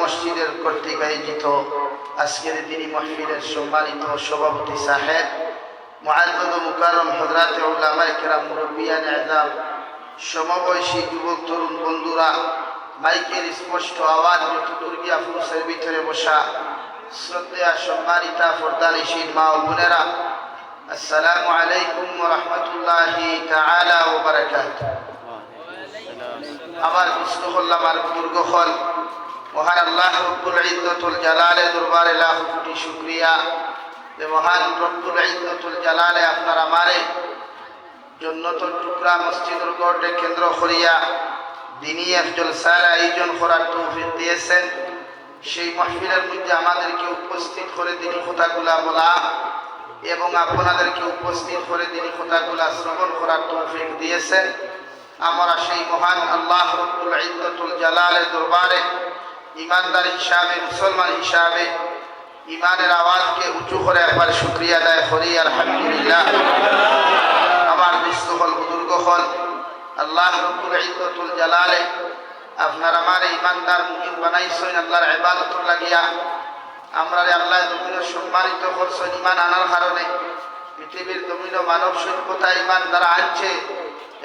মসজিদের কর্তৃক আয়োজিত। আজকের দিনী মহফিলের সম্মানিত সভাপতি সাহেব মহাদ্দ মুকারম যুবক, তরুণ বন্ধুরা, মাইকের স্পষ্ট ভিতরে বসা সম্মানিতা মা বোনেরা আলাইকুম আমার বুজুর্গ হল মহান আল্লাহ রব্বুল ইজ্জতুল জালালে দরবারে লাখ কোটি শুকরিয়া। যে মহান রব্বুল ইজ্জতুল জালালে আপনার আমারে জন্নতুল টুকরা মসজিদুল গড়ে কেন্দ্র করিয়া দিনী একজন স্যার আয়োজন করার তৌফিক দিয়েছেন। সেই মাহফিলের মধ্যে আমাদেরকে উপস্থিত করে দিনী কথাগুলা বলা এবং আপনাদেরকে উপস্থিত করে দিনী কথাগুলা শ্রবণ করার তৌফিক দিয়েছেন। আমরা সেই মহান আল্লাহ রব্বুল ইজ্জতুল জালালের দরবারে ইমানদার হিসাবে, মুসলমান হিসাবে ইমানের আওয়াজকে উঁচু করে একবার শুক্রিয়া আদায় করি, আলহামদুলিল্লাহ। আমার দুস্থ হল বুজুর্গ হল আল্লাহ রব্বুল জালালে আপনার আমার ইমানদার মুহিম বানাইছেন, আল্লাহর ইবাদত লাগিয়া আমরা আল্লাহ জমিন সম্মানিত করছেন ইমান আনার কারণে পৃথিবীর জমিন মানব সভ্যতা ইমান দ্বারা আনছে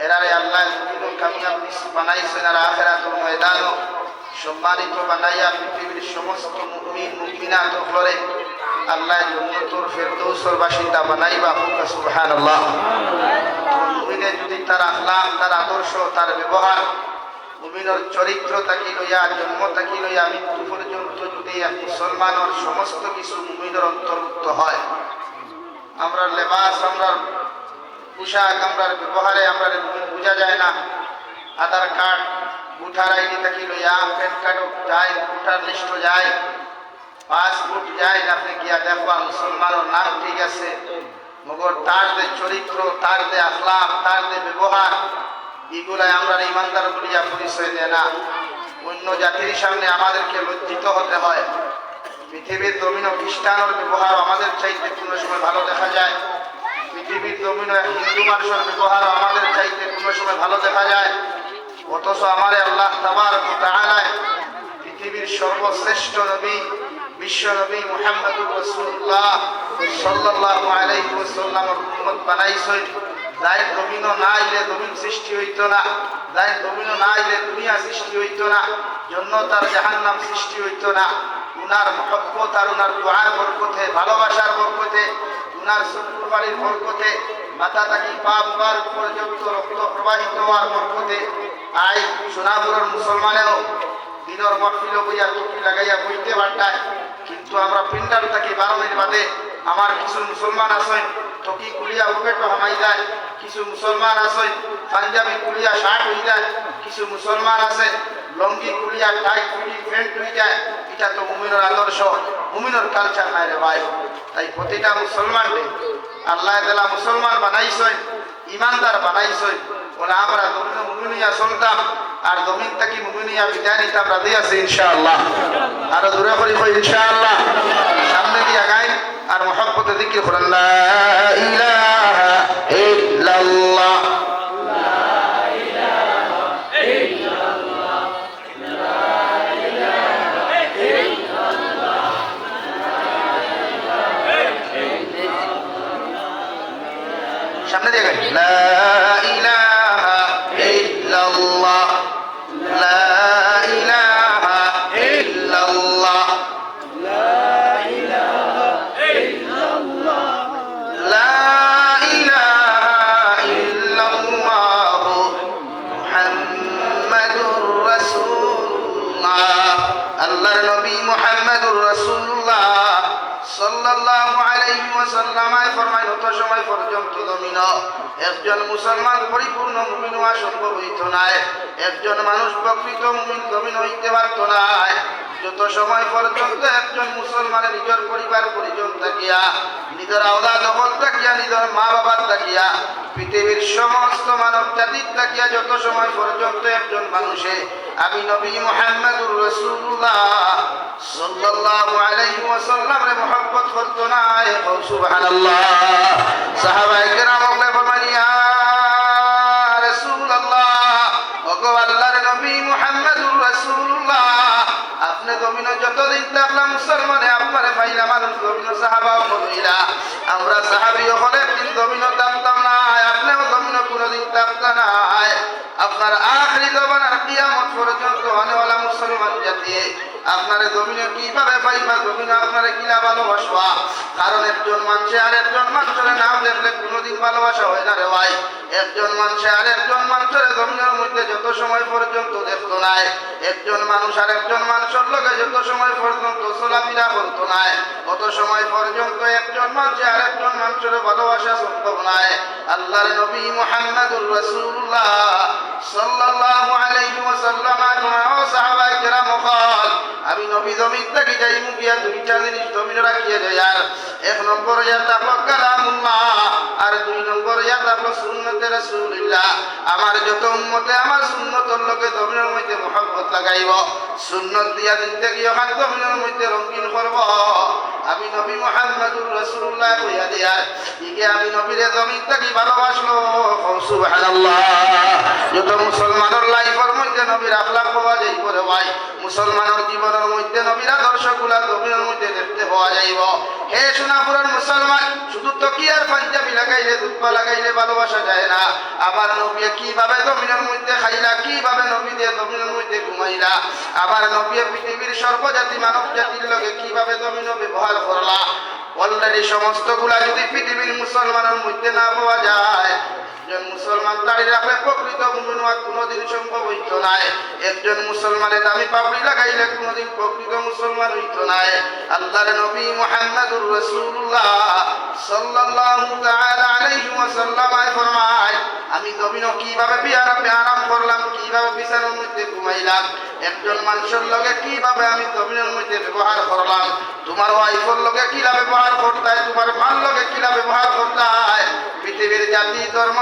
এরারে আল্লাহ জমিন কামিয়াব বানাইছেন, আর আখেরাত ময়দান সম্মানিত বানাইয়া পৃথিবীর সমস্ত মুমিন, মুমিনাত ফলরে আল্লাহ জন্নতুর ফেরদৌসর বাসিন্দা বানাইবা হুক মুমিনে যদি তার আখলাক তার আদর্শ, তার ব্যবহার, মুমিনের চরিত্র তাকি লইয়া, জন্ম তাকি লইয়া, মৃত্যু পর্যন্ত যদি মুসলমানের সমস্ত কিছু মুমিনের অন্তর্ভুক্ত হয়, আমরা লেবাস, আমরা পোশাক, আমরা ব্যবহারে, আমরা বোঝা যায় না। আধার কার্ড ভোটার আইডি থাকি লইয়া, প্যান কার্ড যায়, ভোটার লিস্ট যায় পাসপোর্ট যায়, আপনি গিয়া দেখবা মুসলমানের নাম ঠিক আছে। মগর তার যে চরিত্র, তার যে আখলাপ তার যে ব্যবহার, এগুলাই আমরা ইমানদার বলিয়া পরিচয় দেয় না। অন্য জাতির সামনে আমাদেরকে লজ্জিত হতে হয়। পৃথিবীর দমিন খ্রিস্টানের ব্যবহার আমাদের চাইতে কোনো সময় ভালো দেখা যায়। পৃথিবীর দমিন হিন্দু মানুষের ব্যবহার আমাদের চাইতে কোনো সময় ভালো দেখা যায়। অথচ আমার আল্লাহ তাবার পৃথিবীর সর্বশ্রেষ্ঠ নবী, বিশ্ব নবী মুহাম্মদুর না আইলে সৃষ্টি হইতো না না আইলে দুনিয়া সৃষ্টি হইতো না, জন্নতার জাহান্নাম সৃষ্টি না। ভালোবাসার বরকতে, উনার শুক্রবাড়ির বরকতে মাথা থাকি পা পর্যন্ত রক্ত প্রবাহিত হওয়ার বরকতে আই সোনাপুরের মুসলমানেও দিনের মহফিল বইয়া টুকি লাগাইয়া বইতে পারতায় কিন্তু আমরা পিন্ডাল থাকি বারো মিনিট বাদে। আমার কিছু মুসলমান আছেন, টকি কুলিয়া উবেটো হামাই যায়। কিছু মুসলমান আছেন, পাঞ্জাবি কুলিয়া শার্ট হয়ে যায়। কিছু মুসলমান আছে লঙ্গি কুলিয়া টাই কুলি প্যান্ট হয়ে যায়। এটা তো মুমিনের আদর্শ। মুমিনের কালচার নাই রে ভাই। তাই প্রতিটা মুসলমানকে আল্লাহ তালা মুসলমান বানাইছেন ইমানদার বানাইছেন। ওরা আমরা দমিন মুমিনিয়া চলতাম, আর দমিন থাকি মুমিনিয়া বিদায় নিতাম রাধে আছে ইনশাআল্লাহ। আরও দূরে করি কই, ইনশাআল্লাহ। সামনে দিয়ে গাই, আর মোহাম্মতে দিকে করেন, লা ইলাহা সামনে দিয়ে গাই ওয়াসাল্লাম ফরমায় অত সময় পর্যন্ত দমিন একজন মুসলমান পরিপূর্ণ মুমিন হওয়া সম্ভব হইত না একজন মানুষ প্রকৃত মুমিন দমিন হইতে পারত না যত সময় পর্যন্ত একজন মুসলমানের নিজের পরিবার, পরিজন থাকিয়া, নিজের আওলা দখল থাকিয়া, নিজের মা বাবার থাকিয়া, পৃথিবীর সমস্ত মানব জাতির থাকিয়া যত সময় পর্যন্ত একজন মানুষে, আমি নবী মুহাম্মদুর রাসূলুল্লাহ সাল্লাল্লাহু আলাইহি ওয়াসাল্লাম মহব্বত করতো না সাহাবি হলে একদিন জমিন থাকতাম আপনার আখরি জবান আর কিয়ামত পর্যন্ত আনেওয়ালা মুসলমান জাতি। আপনার জমিনে কীভাবে পাইবা? জমিনে আপনারে কিলা ভালোবাসবা? কারণ একজন মানুষে আর একজন মানুষের নাম দেখলে কোনোদিন ভালোবাসা হয় না রে ভাই। একজন মানুষে আর একজন মানুষের জমিনের মধ্যে যত সময় পর্যন্ত দেখতো নাই, একজন মানুষ আর একজন মানুষের লোকে যত সময় পর্যন্ত চলাফেরা করতো নাই কত সময় পর্যন্ত একজন মানুষে আর একজন মানুষের ভালোবাসা সম্ভব নাই। আল্লাহর নবী মুহাম্মদুর রাসূলুল্লাহ। এক নম্বর ইয়া তাকলো কালামুল্লাহ, আর দুই নম্বর ইয়া তাকলো সুন্নতে রাসূলুল্লাহ। আমার যত উম্মতে আমার সুন্নতর লোকে জমিনের মধ্যে মহব্বত লাগাইব, সুন্নত দিয়া জিন্দগি ওখান জমিনের মধ্যে রঙিন করব। আমি নবী মুহাম্মদুর রাসূলুল্লাহ কইয়া দিয়ার ইকে আমি নবীরে জমিন থেকে ভালোবাসলো। সুবহানাল্লাহ। যত মুসলমানের লাইফের মধ্যে নবীর আখলাক পাওয়া যাই করে ভাই। মুসলমানের জীবনের মধ্যে নবীর আদর্শগুলা জমিনের মধ্যে দেখতে পাওয়া যাইব। হে সোনাপুরের মুসলমান, শুধু তকিয়ার পাঞ্জাবি লাগাইলে, দুধপা যায় না। আবার নবী কীভাবে জমিনের মধ্যে খাইলা, কীভাবে নবী দিয়ে জমিনের মধ্যে ঘুমাইলা? আবার নবী পৃথিবীর সর্বজাতি মানব জাতির লগে কীভাবে জমিন ব্যবহার করলা? অলরেডি সমস্তগুলা যদি পৃথিবীর মুসলমানের মধ্যে না পাওয়া যায় একজন মুসলমান দাঁড়িয়ে রাখলে প্রকৃত হওয়া কোনোদিন সম্ভব হইত নাই। একজন মুসলমানের দামি পাপড়ি লাগাইলে কোনোদিন প্রকৃত মুসলমান হইত নাই। আল্লাহর নবী মুহাম্মদুর রাসূলুল্লাহ সাল্লাল্লাহু তাআলা আলাইহি ওয়াসাল্লাম ফরমায়, আমি জমিন কীভাবে বিয়ারা আরাম করলাম, কীভাবে বিছানার মধ্যে ঘুমাইলাম, একজন মানুষের লগে কীভাবে আমি জমিনের মধ্যে ব্যবহার করলাম, তোমার ওয়াইফের লগে কিলা ব্যবহার করতে তোমার মার লগে কিলা ব্যবহার করতে পৃথিবীর জাতি, ধর্ম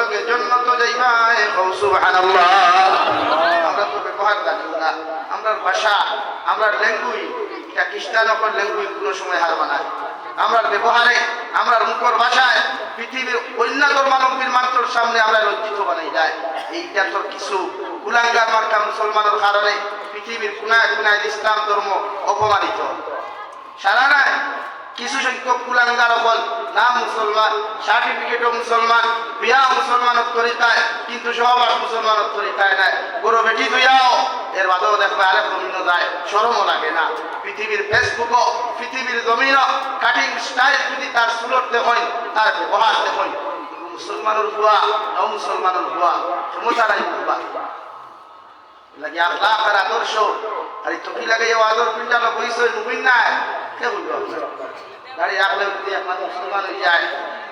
লগে জন্নত যাইবা আমরা তো ব্যবহার আমরা ভাষা, আমরা ল্যাঙ্গুয়েজ, এটা খ্রিস্টানকর ল্যাঙ্গুয়েজ কোনো সময় হার মানায় আমরা ব্যবহারে আমরা মুখর ভাষায় পৃথিবীর অন্য মানবীর মাত্রর সামনে আমরা লজ্জিত বানাই যায়। এইটা তোর কিছু কুলাঙ্গার মার্কা মুসলমানের কারণে পৃথিবীর কুনায় কুনায় ইসলাম ধর্ম অপমানিত। সারা নাই, কিছু সংখ্যক কুলাঙ্গার অকল নাম মুসলমান সার্টিফিকেটও মুসলমান বিয়া মুসলমানত তরিকায় কিন্তু সবার মুসলমানত তরিকায় নাই। গরু বেটি তুইয়াও এর বাদেও দেখবে আরেক জমিনও যায় সরমও লাগে না। পৃথিবীর ফেসবুকও, পৃথিবীর জমিনও কাটিং স্টাইল যদি তার সুলট দেখুন তার ব্যবহার দেখুন মুসলমানের ভুয়া অমুসলমানের ভুয়া, সমস্যা নাই ভুয়া লাগে আখলাক আর আদর্শ আর টুপি লাগে আদর পিন্ডালো বইস নাই, কে বলব দাড়ি রাখলেও যদি এক মানুষ মুসলমান হয়ে যায়,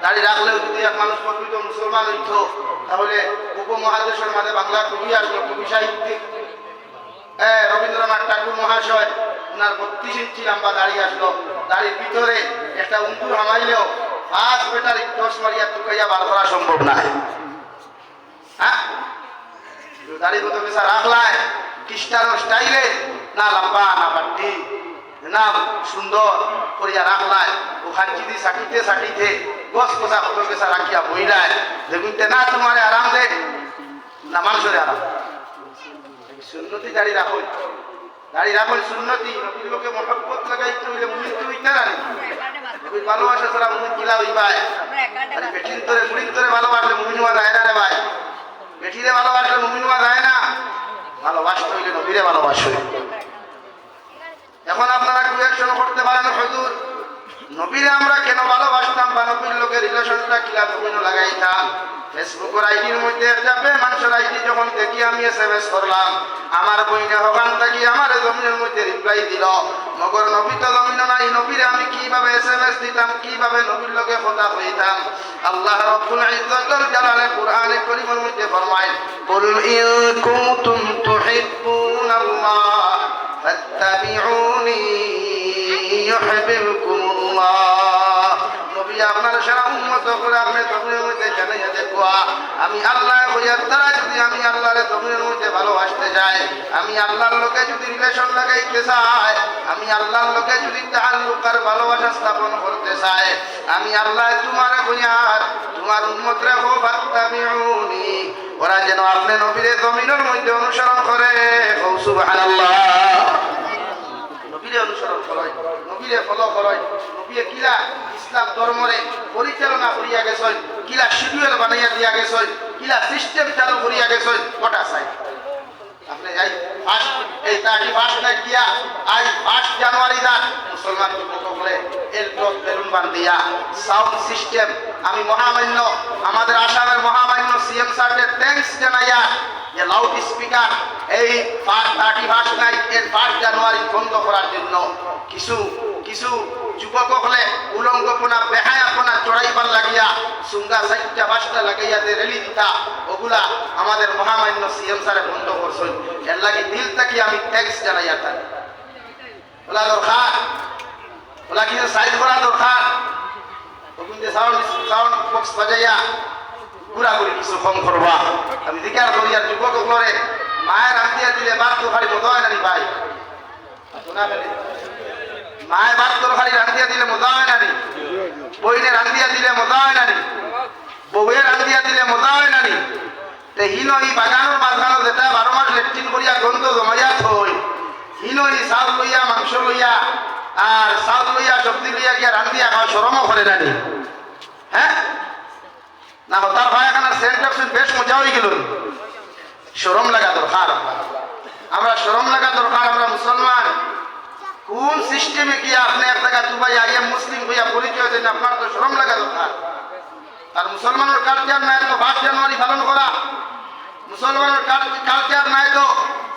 দাড়ি রাখলেও যদি এক মানুষ প্রকৃত মুসলমান হইত, তাহলে উপমহাদেশের মাঝে বাংলা কবি আসলো কবি সাহিত্যিক হ্যাঁ রবীন্দ্রনাথ ঠাকুর মহাশয় ওনার বত্রিশ ইঞ্চি লম্বা দাড়ি আসলো। দাড়ির ভিতরে একটা উঙ্কুর হামাইলেও পাঁচ বেটার দশ মারিয়া টুকাইয়া বার করা সম্ভব না। হ্যাঁ? দাড়ি কত পেশা রাখলায় খ্রিস্টানের স্টাইলে, না লম্বা, না বাড্ডি না সুন্দর করিয়া রাখলায় ওখান যদি সাটিতে সাটিতে গছ পোষা কত পেশা রাখিয়া বইলায় দেখুন না তোমার আরাম দে, না মানুষের আরাম। সুন্নতি দাড়ি রাখুন দাড়ি রাখো সুন্নতি। লোকে মহব্বত লাগাই হইলে তো হইতে না নবীর ভালোবাসা ছাড়া মুমিন কিলা হইবাই আর বেঠিন তোরে, মুড়িন তোরে ভালোবাসলে মুমিন হওয়া যায় না রে ভাই। বেঠিরে ভালোবাসলে মুমিন হওয়া যায় না। ভালোবাসতে হইলে নবীরে ভালোবাসবে এখন আপনারা কুয়েকশন করতে পারেন, হজুর। নবীরে আমরা কেন ভালোবাসতাম বা নবীর লোকের রিলেশনটা কিলা বিভিন্ন লাগাইতাম ফেসবুকের আইডির মধ্যে যাবে, মানুষের আইডি যখন দেখি আমি এস এম এস করলাম, আমার বইনে হকান থাকি, আমার জমিনের মধ্যে রিপ্লাই দিল। মগর নবী তো জমিন নাই, নবীরে আমি কীভাবে এস এম এস দিতাম, কীভাবে নবীর লোকে কথা হইতাম আল্লাহ রব্বুল ইজ্জতুল জালালে কোরআনে কারীমের মধ্যে ফরমায় কুল ইন কুনতুম তুহিব্বুনাল্লাহ। আপনার সারা করে আপনি মধ্যে আমি আল্লাহ তারা যদি আমি আল্লাহর জমিনের মধ্যে ভালোবাসতে যাই, আমি আল্লাহর লোকে যদি রিলেশন লাগাইতে চাই, আমি আল্লাহর লোকে যদি তাল্লুকার ভালোবাসা স্থাপন করতে চাই, আমি আল্লাহ তোমার হইয়ার, তোমার উন্মত রেখো ফাত্তাবিউনি ওরা যেন আপনি নবীরে জমিনের মধ্যে অনুসরণ করে। পরিচালনা করিয়া গেছেন, কিলা শিডিউল বানাইয়া দিয়া গেছেন, কিলা সিস্টেম চালু করিয়া গেছেন, কটা চাই আপনি ফার্স্ট জানুয়ারি দা মুসলমান বেলুন বান সাউন্ড সিস্টেম আমি মহামান্য, আমাদের আসামের মহামান্য সিএম স্যারকে থ্যাঙ্কস জানাইয়া যে লাউড স্পিকার এই থার্টি ফার্স্ট নাইট এর ফার্স্ট জানুয়ারি বন্ধ করার জন্য। কিছু কিছু যুবক হলে উলঙ্গপনা বেহায়াপনা চড়াইবার লাগিয়া, সুঙ্গা সাইটটা পাঁচটা লাগাইয়া রেলি দিতা ওগুলা আমাদের মহামান্য সিএম স্যারে বন্ধ করছেন। এর লাগে দিল থাকি আমি ট্যাক্স জানাইয়া থাকি ওলা দরকার। ওলা কিন্তু সাইড করা দরকার? ওগুন যে সাউন্ড সাউন্ড বক্স বাজাইয়া ঘুরা করে কিছু কম করবা। আমি দিকার করিয়ার যুবক করে মায়ের আন্দিয়া দিলে বাদ তো খালি মতো হয় ভাই। শোনা ফেলে মায়ের ভাত তরকারি রান্ধিয়া দিলে মজা হয় না। নি বইনে রান্ধিয়া দিলে মজা হয় দিলে মজা হয় তে হিনো ই বাগানোর মাঝখানো যেটা বারো মাস লেট্রিন করিয়া গন্ধ জমাইয়া থই হিনো ই চাউল লইয়া, মাংস লইয়া আর চাউল লইয়া সবজি লইয়া গিয়া রান্ধিয়া খাওয়া সরমও করে না হ্যাঁ না তার ভাই এখানে সেন্ট অপশন মজা হয়ে গেল সরম লাগা দরকার আমরা সরম লাগা দরকার আমরা মুসলমান কোন সিস্টেমে কি আপনি এক জায়গায় দুবাই আইয়ে মুসলিম হইয়া পরিচয় দেন, আপনার তো শ্রম লাগা দরকার আর মুসলমানের কালচার নাই তো ফার্স্ট জানুয়ারি পালন করা। মুসলমানের কালচার নাই তো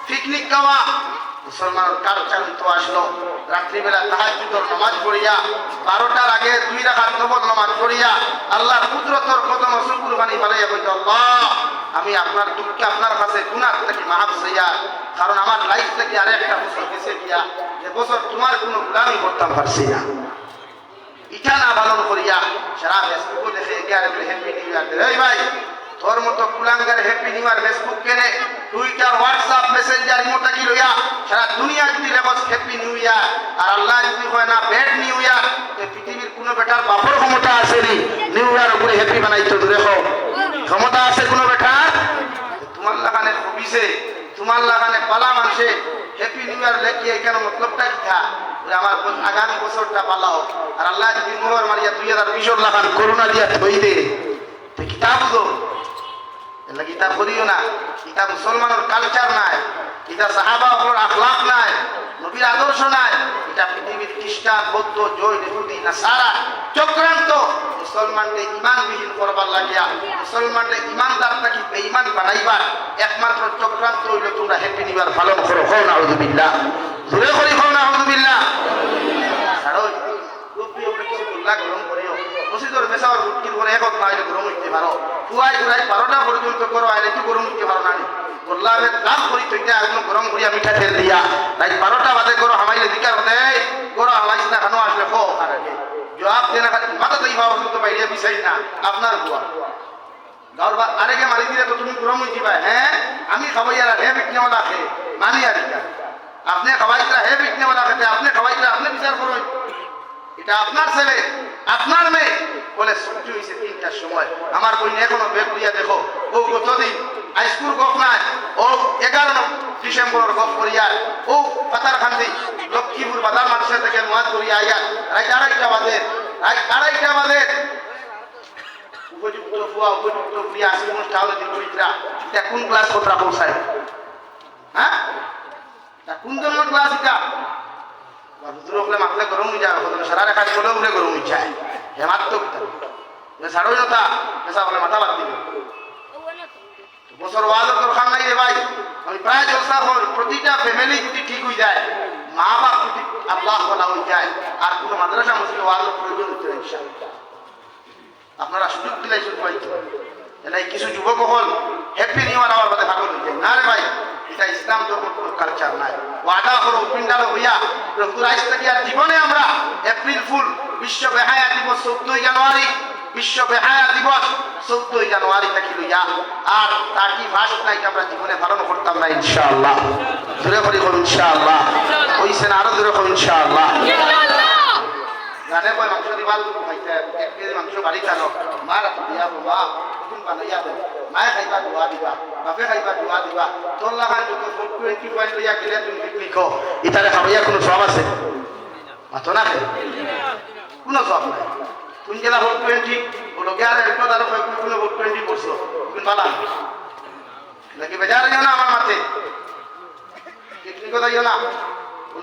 পিকনিক খাওয়া। মুসলমানের কালচার তো আসলো। রাত্রিবেলা তাহাজুদর নামাজ পড়িয়া বারোটার আগে দুই রাখার নবল নামাজ পড়িয়া আল্লাহ কুদরতর কদম শুকুর বানি বানাইয়া বলতে আমি আপনার দুঃখে আপনার কাছে গুনার থেকে মাহাব সইয়া কারণ আমার লাইফ থেকে আরেকটা বছর গেছে গিয়া যে বছর তোমার কোনো গুলামি করতাম পারছি না। ইটা না পালন করিয়া সারা ফেসবুকও দেখে গিয়ে হ্যাপি নিউ ইয়ার এই ভাই তোর মতো কুলাঙ্গার হ্যাপি নিউ ইয়ার ফেসবুক কেনে? টুইটার হোয়াটসঅ্যাপ মেসেঞ্জার ইমোটা কি লইয়া সারা দুনিয়া যদি লেখস হ্যাপি নিউ ইয়ার আর আল্লাহ যদি হয় না ব্যাড নিউ ইয়ার পৃথিবীর কোনো বেটার বাপর ক্ষমতা আছে নি? নিউ ইয়ার উপরে হ্যাপি বানাইতো দেখো ক্ষমতা আছে কোনো বেটার তোমার লাগানে কবিছে তোমার লাগানে পালা মানুষে হ্যাপি নিউ ইয়ার লেখি এখানে মতলবটা কি থা? আমার আগামী বছরটা পালাও। আর আল্লাহ যদি মোহর মারিয়া দুই হাজার বিশর লাগান করোনা দিয়া থই দে কিতাব তো এলা কিতাব করিও না। কিতাব মুসলমানের কালচার নাই। এটা সাহাবা আখলাক নাই। নবীর আদর্শ নাই। এটা পৃথিবীর খ্রিস্টান, বৌদ্ধ, জৈন, ইহুদি না সারা চক্রান্ত। মুসলমানকে ইমানবিহীন করবার লাগিয়া, মুসলমানকে ইমানদার থাকি বেঈমান বানাইবার একমাত্র চক্রান্ত হইল তোমরা হ্যাপি নিবার পালন করো হও না জোরে করি হও না গোল্লা গরম করিও। মসজিদর মেসাওয়ার রুটির করে একত না গরম আইলে কি গরম হইতে পারো না গোল্লাবে কাজ করি তৈতে একদম গরম করিয়া মিঠা তেল দিয়া। বারোটা বাজে, করো, হামাইলে দিকার হতে করো, হামাইছ না, খানো, আসলে খো জবাব দেনা খালি মাথা তাই ভাব না, আপনার বুয়া গাঁর বা আরেকে মারি দিলে তো তুমি গরম হয়ে যাবা হ্যাঁ? আমি খাবাই আর হে বিকনেওয়ালা খে মানি আর আপনি খাবাইতরা হে বিকনেওয়ালা খেতে আপনি খাবাইতরা, আপনি বিচার করুন। এটা আপনার ছেলে, আপনার মেয়ে। বলে, ছুটি হয়েছে তিনটার সময়। আমার বই এখনও বের করিয়া দেখো ও কতদিন? হাইস্কুল গপ নাই। ও এগারো ডিসেম্বরের গপ করিয়া ও পাতার খান্দি লক্ষ্মীপুর বাজার মানুষের থেকে নোয়াজ করিয়া আইয়া রাইট আড়াইটা বাজে রাইট আড়াইটা বাজে। উপযুক্ত ফুয়া উপযুক্ত ফুয়া আসি অনুষ্ঠান হলে দিলবরিতরা এটা কোন ক্লাস কতটা পৌঁছায়? হ্যাঁ? কোন ধরনের ক্লাস এটা হুজুর ওগুলো মাখলে গরম হয়ে যাবে হুজুর সারা রেখা করলে উঠে গরম হয়ে যায় হেমাত তো ছাড়োই না তা পেশা বলে মাথা বাদ দিবে। বছর ওয়াজের দরকার নাই রে ভাই। আমি প্রায় জলসা হল, প্রতিটা ফ্যামিলি যদি ঠিক হয়ে যায়, মা বাপ যদি আল্লাহ বলা হয়ে যায়, আর কোনো মাদ্রাসা মসজিদে ওয়াজের প্রয়োজন হচ্ছে না, ইনশাআল্লাহ। আপনারা সুযোগ দিলে সুযোগ পাইতে। এলাই কিছু যুবক হল হ্যাপি নিউ ইয়ার আমার কথা ভাগল হয়ে যায়। না রে ভাই। এটা ইসলাম কোনো কালচার নাই। ওয়াদা হলো পিন্ডাল হইয়া রঘুরাজ থেকে জীবনে আমরা এপ্রিল ফুল, বিশ্ব বেহায়া দিবস, চোদ্দই জানুয়ারি, বিশ্ব বেহায়া দিবস, চোদ্দই জানুয়ারি থেকে লইয়া, আর তাকি ফার্স্ট নাইট আমরা জীবনে পালন করতাম না, ইনশাআল্লাহ। দূরে করি ইনশাআল্লাহ। ওইসেন আরও দূরে ইনশাআল্লাহ। জানে কয় মাংস দিবার তুমি খাইতে এক কেজি মাংস বাড়ি টানো মা রাখি দিয়া বাবা তুমি বানাইয়া দেব মায়ে খাইবা দোয়া দিবা, বাপে খাইবা দোয়া দিবা। তোর লাগান যত ফুড টোয়েন্টি পয়েন্ট লইয়া গেলে তুমি হো। ইতারে খাবাইয়া কোনো সব আছে? মাথো না কোনো সব নাই। তুমি গেলা ভোট টোয়েন্টি গে আর একটু তার কোনো ভোট টোয়েন্টি করছ তুমি বালা নাকি বেজার না আমার মাঠে। যাইও না।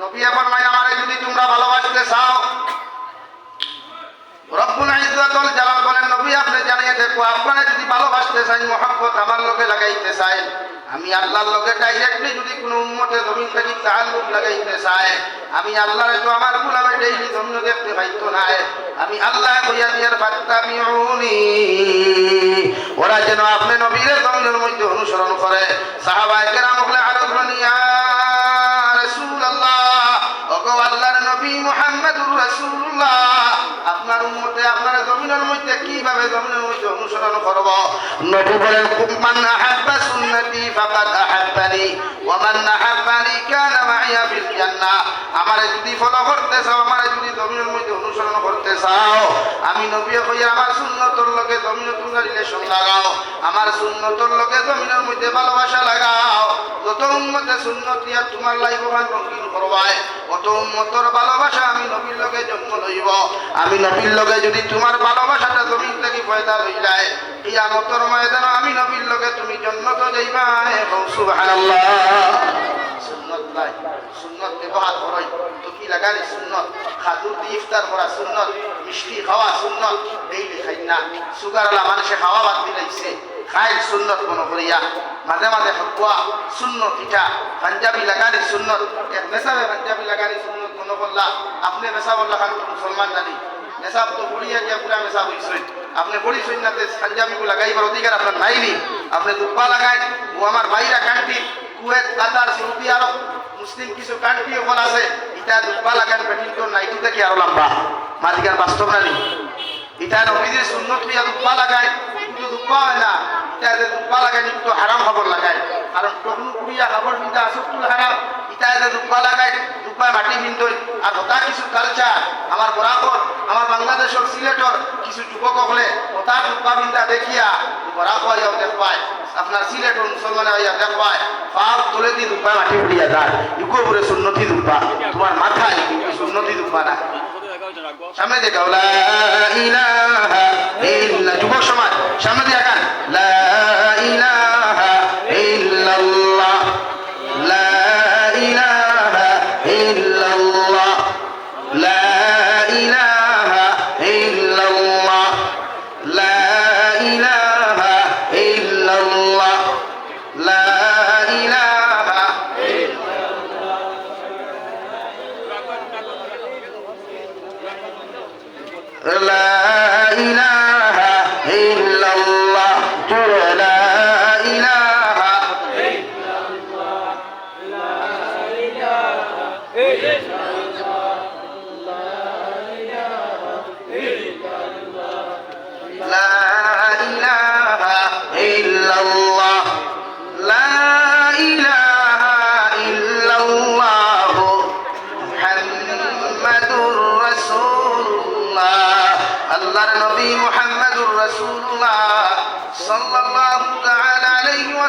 নবী এখন মাই আমারে যদি তোমরা ভালোবাসতে চাও। বলেন, নবী যদি ভালোবাসতে লাগাইতে চাই আমি আল্লাহর লগে ডাইরেক্টলি যদি কোনো উম্মতে জমিন থেকে তাআল্লুক লাগাইতে চাই আমি আল্লাহর তো আমার গোলামে ডেইলি জমিন দেখতে পাইতো আমি আল্লাহ কইয়া দিয়ার ফাত্তাবিউনি ওরা যেন আপনি নবীর জমিনের মধ্যে অনুসরণ করে। সাহাবায়ে কেরাম বলে আরও রাসূলুল্লাহ, ওগো আল্লাহর নবী মুহাম্মদুর উম্মতে, আপনারা জমিনের মধ্যে কীভাবে জমিনের মধ্যে অনুসরণ করব? নবী বলেন মান আহাব্বা সুন্নতি ফাকাদ আহাব্বানি ওয়া মান আহাব্বানি কানা মাইয়া ফিল জান্নাহ। আমারে যদি ফলো করতে চাও, আমারে যদি জমিনের মধ্যে অনুসরণ করতে চাও, আমি নবী কইয়া আমার সুন্নতর লগে জমিনে তোমরা রিলেশন লাগাও, আমার সুন্নতর লগে জমিনের মধ্যে ভালোবাসা লাগাও। যত তোমার রঙিন করবায় ভালোবাসা আমি নবীর লগে জন্ম লইব। আমি নবীর লগে যদি তোমার ভালোবাসাটা জমিন থেকে পয়দা হই যায় কিয়ামতের ময়দানে আমি নবীর লগে তুমি জন্নত যাইবা এবং পাঞ্জাবি লাগানি সুন্নত, এক নেশাবে পাঞ্জাবি লাগানি সুন্নত মনে করলা, আপনি নেশা বললা খান মুসলমান জানি। নেশাব তো বড়িয়া গিয়া পুরা নেশা হইছেন আপনি বড়ি সৈন্যতে পাঞ্জাবিগুলো লাগাইবার অধিকার আপনার নাইনি। আপনি দুব্বা লাগাই, ও আমার ভাইরা country Kuwait, Qatar, Saudi Arab, মুসলিম কিছু কান্ট্রি ওখান আছে, ইটা দুব্বা লাগান বেটিংটন নাইটি থেকে আরও লম্বা? মাদিকার বাস্তব না নি? ইটা নবীদের সুন্নত হইয়া দুব্বা লাগায় কিন্তু দুব্বা হয় না। ইটা যে দুব্বা লাগায় কিন্তু হারাম খবর লাগায় কারণ তখন কুড়িয়া খবর কিন্তু আসক্তুল হারাম। ইটা যে দুব্বা লাগায় দুব্বায় মাটি ভিন্দই আর হতা কিছু কালচার আমার বরাকর আমার বাংলাদেশের সিলেটর কিছু যুবক হলে হতা দুব্বা ভিন্দা দেখিয়া বরাক হয় দেখবায় আপনার সিলেট মুসলমান হইয়া দেখবায় পাপ তুলে দিয়ে দুব্বা মাটি উড়িয়া যায়। ইকো উপরে সুন্নতি দুপা তোমার মাথায় সুন্নতি দুপা না। সামনে ইল্লা যুবক সমাজ, সামনে দিয়ে গান লা ইলাহা illallah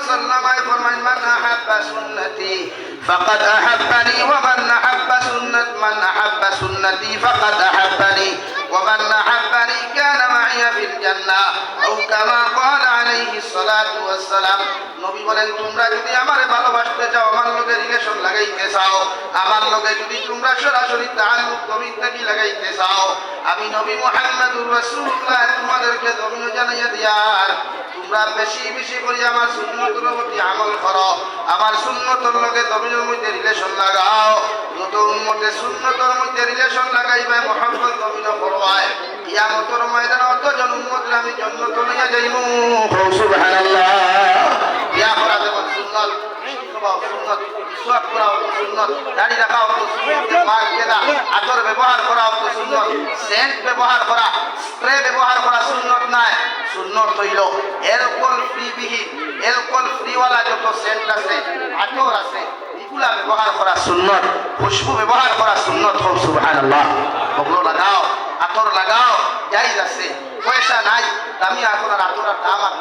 وسلم فرمان من أحب سنتي فقد أحبني ومن أحب سنة من أحب سنتي فقد أحبني ومن أحبني كان معي في الجنة أو كما قال عليه الصلاة والسلام নবী বলেন তোমরা যদি আমারে ভালোবাসতে চাও আমার রিলেশন লাগাইতে চাও আমার লগে যদি তোমরা সরাসরি জমিন থেকে লাগাইতে চাও আমি নবী মুহাম্মদুর রাসূলুল্লাহ তোমাদেরকে জমিন জানাইয়া দিয়ার। তোমরা বেশি বেশি করে আমার সুন্নতের প্রতি আমল করো আমার সুন্নতের লগে মধ্যে রিলেশন লাগাও। যত উম্মতে সুন্নতের মধ্যে রিলেশন লাগাইবে মোহাম্মদ করবায় ময়দানে অতজন উম্মতরে আমি জন্নত লইয়া যাইমু। সুবহানাল্লাহ। করা যেমন সুন্নত সোয়াব করা হতো সুন্নত, দাড়ি রাখা হতো সুন্নত কেদা আতর ব্যবহার করা হতো সুন্নত সেন্ট ব্যবহার করা স্প্রে ব্যবহার করা সুন্নত নাই, সুন্নত হইল। অ্যালকোহল ফ্রি বিহীন অ্যালকোহল ফ্রিওয়ালা যত সেন্ট আছে, আতর আছে, এগুলা ব্যবহার করা সুন্নত, খুশবু ব্যবহার করা সুন্নত হোক ওগুলো লাগাও, আতর লাগাও জাইজ আছে পয়সা নাই, দামি আতর আর আতর আর দাম আর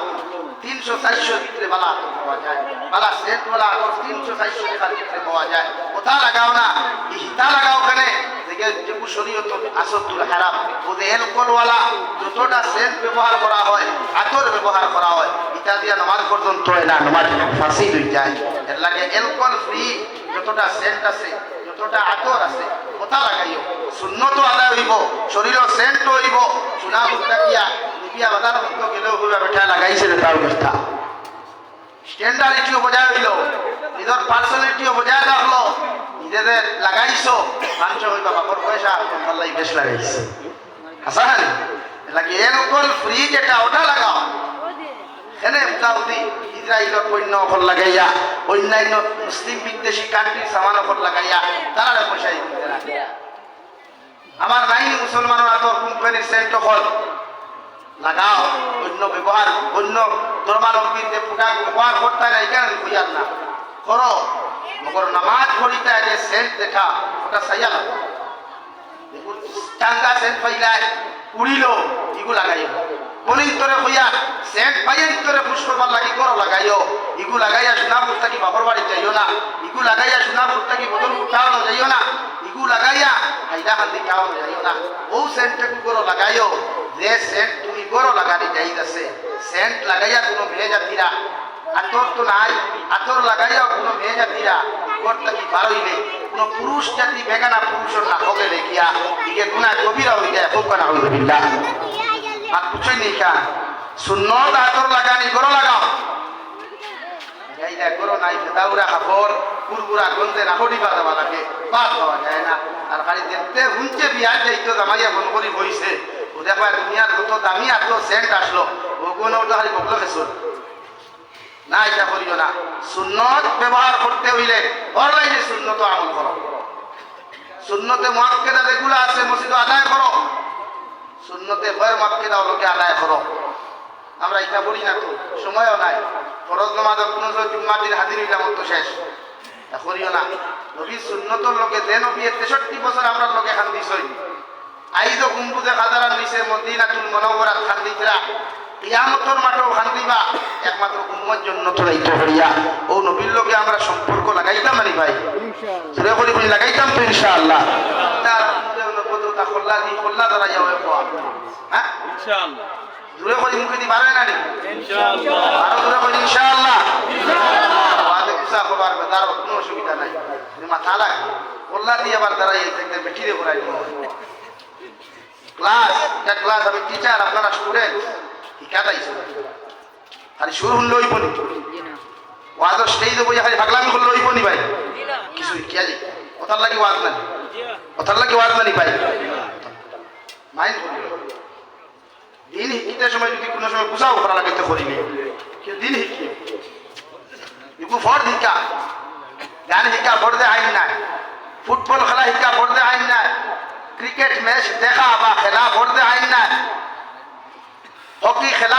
তিনশো চারশোর ভিতরে বালা আতর পাওয়া যায়। বালা সেন্ট বালা আতর তিনশো চারশো টাকার ভিতরে পাওয়া যায়। কোথা লাগাও না? হিতা লাগাও ওখানে যে যে শরীয়ত আসতুল হারাম। ওদের অ্যালকোহলওয়ালা যতটা সেন্ট ব্যবহার করা আতর ব্যবহার করা ইটা দিয়া নামাজ পর্যন্ত না নামাজ ফাঁসি যায়। এর লাগে অ্যালকোহল ফ্রি যতটা সেন্ট আছে যতটা আতর আছে, কথা লাগাইও। শূন্যত আদায় হইব শরীরের সেন্ট হইব চুনা মুখটা কিয়া নিবিয়া বাজার মতো গেলেও হইবা বেঠা লাগাইছে তার অবস্থা স্ট্যান্ডার্ডিটিও বজায় হইল নিজের পার্সোনালিটিও বজায় রাখল নিজেদের লাগাইছো মানুষ হইবা বাপর পয়সা পাল্লাই বেশ লাগাইছে। হাসান লাগে এলকোহল ফ্রি যেটা ওটা লাগাও। এনে মোটামুটি ইসরায়েলের পণ্য অফর লাগাইয়া, অন্যান্য মুসলিম বিদ্বেষী কান্ট্রির সামান অফর লাগাইয়া তারা পয়সা আমার নাইনি মুসলমানের এত কোম্পানির সেন্ট অফর লাগাও, অন্য ব্যবহার অন্য ধর্মালম্বীতে ব্যবহার করতে না এখানে খুঁজার না করো মগর নামাজ পড়িতে যে সেন্ট দেখা ওটা সাইয়া লাগো চাঙ্গা সেন্ট পাইলাই উড়িল ইগু লাগাইও বলিন তোরে হইয়া সেন্ট পাইয়েন তোরে পুষ্পবার লাগাইও। ইগু লাগাইয়া সোনাপুর থাকি বাপর বাড়ি যাইও না। ইগু লাগাইয়া সোনাপুর থাকি বদল উঠানো যাইও না। ইগু লাগাইয়া ও সেন্টটাকে করো লাগাইও। যে সেন্ট তুমি করো লাগানি আছে সেন্ট লাগাইয়া কোনো মেয়ে জাতিরা তো নাই, আতর লাগাইয়া কোনো মেয়ে জাতিরা করতে কি পারইলে কোনো পুরুষ জাতি বেগানা পুরুষের না হবে দেখিয়া ইগে গুণা কবিরা যায় হোক না বিল্লাহ। আর কিছুই নেই কা সুন্নত আতর লাগানি করো লাগাও। গন্ধে না। সুন্নত ব্যবহার করতে হইলে অনলাইনে সুন্নত আমল করো। সুন্নতে মহাক্কেদা যেগুলো আছে, মসজিদ আদায় করো। সুন্নতে ভয়ের মহাক্কেদা লোকে আদায় করো। আমরা এটা বলি না তো, সময়ও নাই। ফরজ কোনো জুম্মার দিন হাজির হইলাম তো শেষ। করিও না। নবী সুন্নতর লোকে যে নবী তেষট্টি বছর আমরা লোকে খান দিছই আইজ গুম্বুদে খাদারার নিচে মদিনাতুল মনোবরাত খান দিতরা কিয়ামতর মাঠেও খান দিবা। একমাত্র উম্মর জন্য তোরাইতে হরিয়া ও নবীর লোকে আমরা সম্পর্ক লাগাইতাম আনি ভাই। সুরে করি লাগাইতাম তো ইনশাআল্লাহ। তা খোল্লা দি খোল্লা ধরা যাবে হ্যাঁ ইনশাআল্লাহ। দূরে করে মুখে দি পারবে না নি? ইনশাআল্লাহ। আরও দূরে করে ইনশাআল্লাহ। বাদে কুসা করবার তার কোনো অসুবিধা নাই। তুমি মাথা লাগ কল্লা দিয়ে আবার তারা এই দেখতে বেটিরে করাই দিব ক্লাস এটা ক্লাস আমি টিচার আপনারা স্টুডেন্ট শিকাতাইছো খালি সুর শুনলে হইব নি ওয়াজর স্টেজ বই খালি পাগলামি করলে হইব নি ভাই। কিছু শিখিয়া যাই কথার লাগি ওয়াজ না কথার লাগি ওয়াজ না নি ভাই মাইন্ড করিও দিন শিকিতে সময় যদি কোনো সময় বুঝাও করা লাগে তো করিনি দিন শিকি ইকু ফর শিকা গান শিকা পড়তে আইন নাই। ফুটবল খেলা শিকা পড়তে আইন নাই। ক্রিকেট ম্যাচ দেখা বা খেলা পড়তে আইন নাই। হকি খেলা